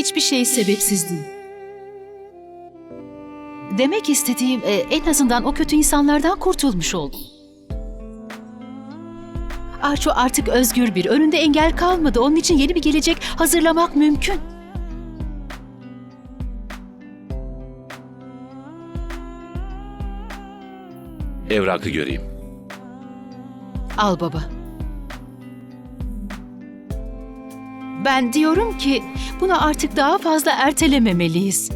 Hiçbir şey sebepsiz değil. Demek istediğim e, en azından o kötü insanlardan kurtulmuş oldum. Arço artık özgür bir, önünde engel kalmadı. Onun için yeni bir gelecek hazırlamak mümkün. Evrakı göreyim. Al baba. Ben diyorum ki bunu artık daha fazla ertelememeliyiz.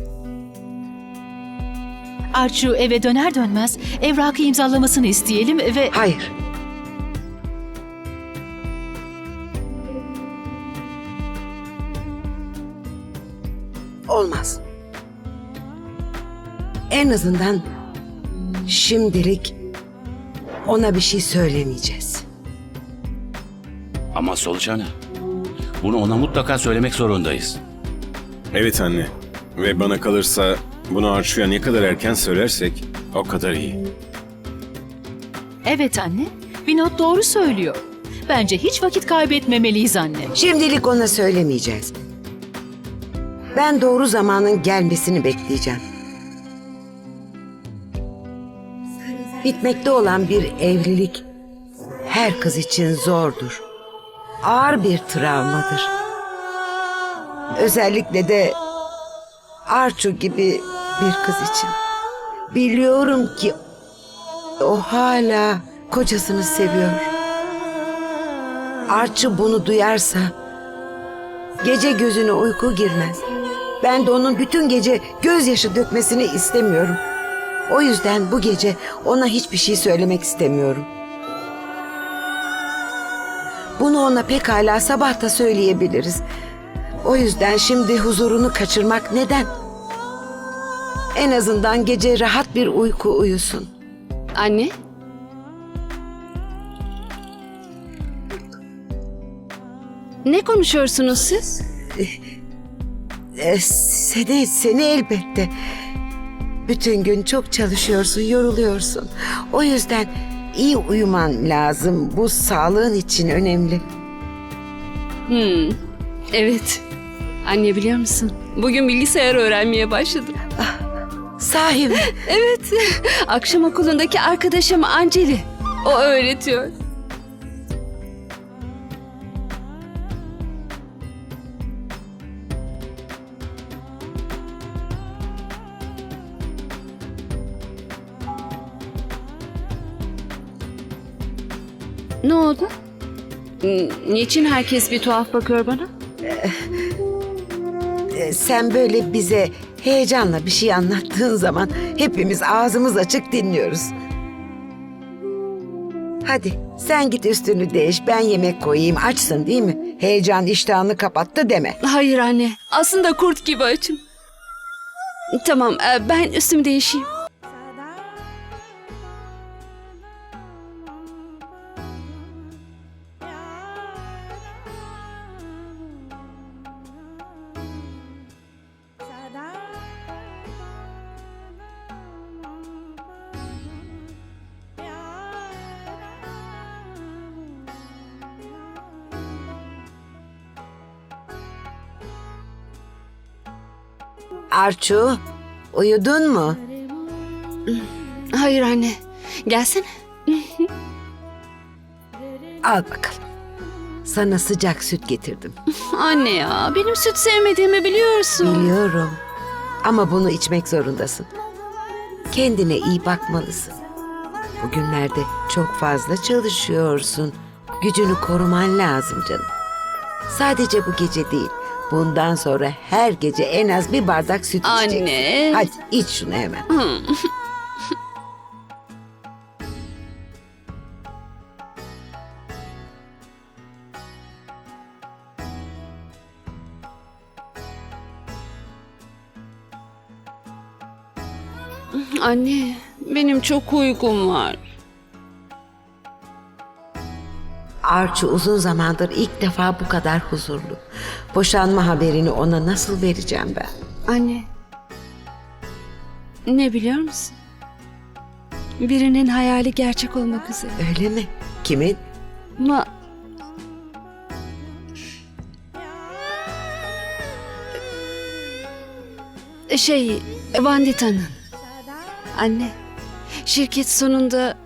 Arçu eve döner dönmez evrakı imzalamasını isteyelim ve... Hayır. Olmaz. En azından şimdilik ona bir şey söylemeyeceğiz. Ama Solucan'a. Bunu ona mutlaka söylemek zorundayız. Evet anne. Ve bana kalırsa bunu Arçu'ya ne kadar erken söylersek o kadar iyi. Evet anne, Vinod doğru söylüyor. Bence hiç vakit kaybetmemeliyiz anne. Şimdilik ona söylemeyeceğiz. Ben doğru zamanın gelmesini bekleyeceğim. Bitmekte olan bir evlilik her kız için zordur. Ağır bir travmadır. Özellikle de Arçu gibi bir kız için. Biliyorum ki o hala kocasını seviyor. Arçı bunu duyarsa gece gözüne uyku girmez. Ben de onun bütün gece gözyaşı dökmesini istemiyorum. O yüzden bu gece ona hiçbir şey söylemek istemiyorum. Bunu ona pekala sabah da söyleyebiliriz. O yüzden şimdi huzurunu kaçırmak neden? En azından gece rahat bir uyku uyusun. Anne? Ne konuşuyorsunuz siz? E, seni, seni elbette. Bütün gün çok çalışıyorsun, yoruluyorsun. O yüzden iyi uyuman lazım. Bu sağlığın için önemli. Hmm, evet. Anne biliyor musun? Bugün bilgisayar öğrenmeye başladım. Sahi mi? Evet. Akşam okulundaki arkadaşım Anceli. O öğretiyor. Ne oldu? Niçin herkes bir tuhaf bakıyor bana? E, Sen böyle bize heyecanla bir şey anlattığın zaman hepimiz ağzımız açık dinliyoruz. Hadi sen git üstünü değiş ben yemek koyayım açsın değil mi? Heyecan iştahını kapattı deme. Hayır anne. Aslında kurt gibi açım. Tamam e, ben üstümü değişeyim. Arçu uyudun mu? Hayır anne. Gelsene. Al bakalım. Sana sıcak süt getirdim. Anne ya benim süt sevmediğimi biliyorsun. Biliyorum. Ama bunu içmek zorundasın. Kendine iyi bakmalısın. Bugünlerde çok fazla çalışıyorsun. Gücünü koruman lazım canım. Sadece bu gece değil. Bundan sonra her gece en az bir bardak süt içeceksin. Anne. Hadi iç şunu hemen. Anne benim çok uykum var. Arçu uzun zamandır ilk defa bu kadar huzurlu. Boşanma haberini ona nasıl vereceğim ben? Anne. Ne biliyor musun? Birinin hayali gerçek olmak üzere. Öyle mi? Kimin? Ma Şey, Vandita'nın. Anne, şirket sonunda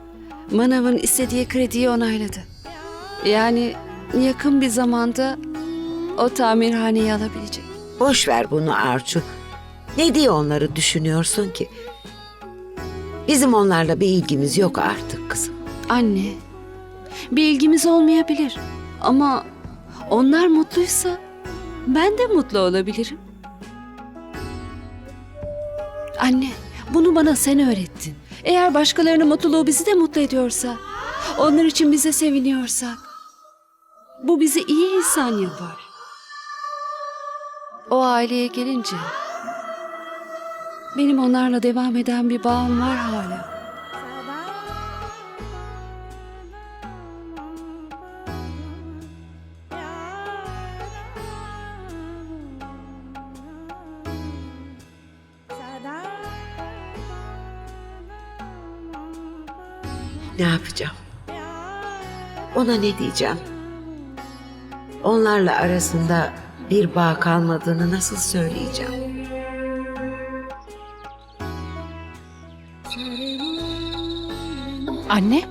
Manav'ın istediği krediyi onayladı. Yani yakın bir zamanda o tamirhaneyi alabilecek. Boş ver bunu Arçu. Ne diye onları düşünüyorsun ki? Bizim onlarla bir ilgimiz yok artık kızım. Anne, bir ilgimiz olmayabilir. Ama onlar mutluysa ben de mutlu olabilirim. Anne, bunu bana sen öğrettin. Eğer başkalarının mutluluğu bizi de mutlu ediyorsa, onlar için bize seviniyorsak, bu bizi iyi insan yapar. O aileye gelince, benim onlarla devam eden bir bağım var hala. Ne yapacağım? Ona ne diyeceğim? Onlarla arasında bir bağ kalmadığını nasıl söyleyeceğim? Anne,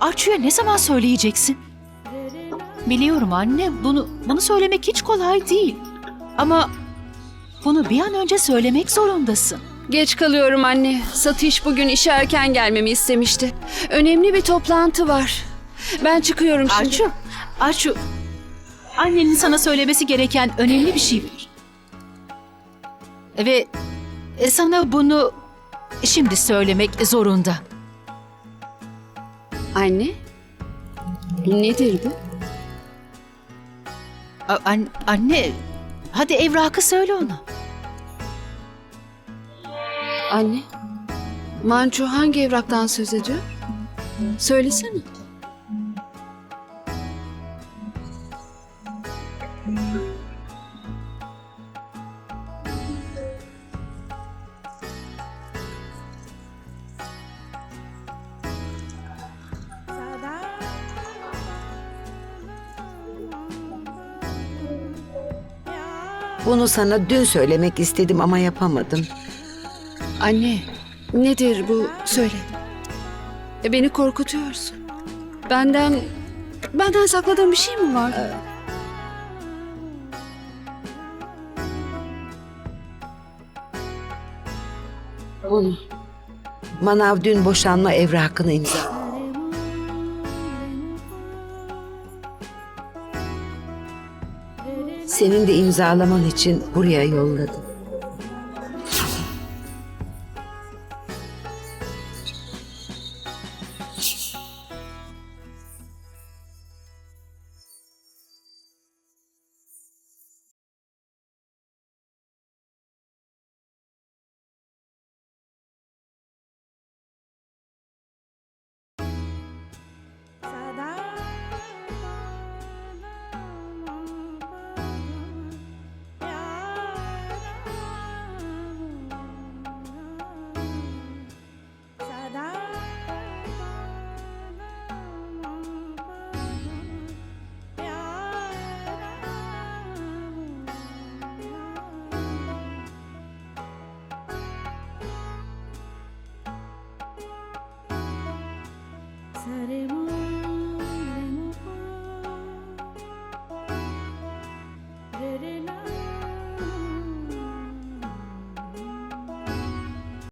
Arçu'ya ne zaman söyleyeceksin? Biliyorum anne, bunu bunu söylemek hiç kolay değil. Ama bunu bir an önce söylemek zorundasın. Geç kalıyorum anne. Satış bugün işe erken gelmemi istemişti. Önemli bir toplantı var. Ben çıkıyorum şimdi. Arçu, Arçu, annenin sana söylemesi gereken önemli bir şey var. Ve e, sana bunu şimdi söylemek zorunda. Anne? Nedir bu? A- an- anne, hadi evrakı söyle ona. Anne? Manço hangi evraktan söz ediyor? Söylesene. Bunu sana dün söylemek istedim ama yapamadım. Anne, nedir bu? Söyle. E, beni korkutuyorsun. Benden... Benden sakladığın bir şey mi var? Bunu. Manav dün boşanma evrakını imza. Senin de imzalaman için buraya yolladım.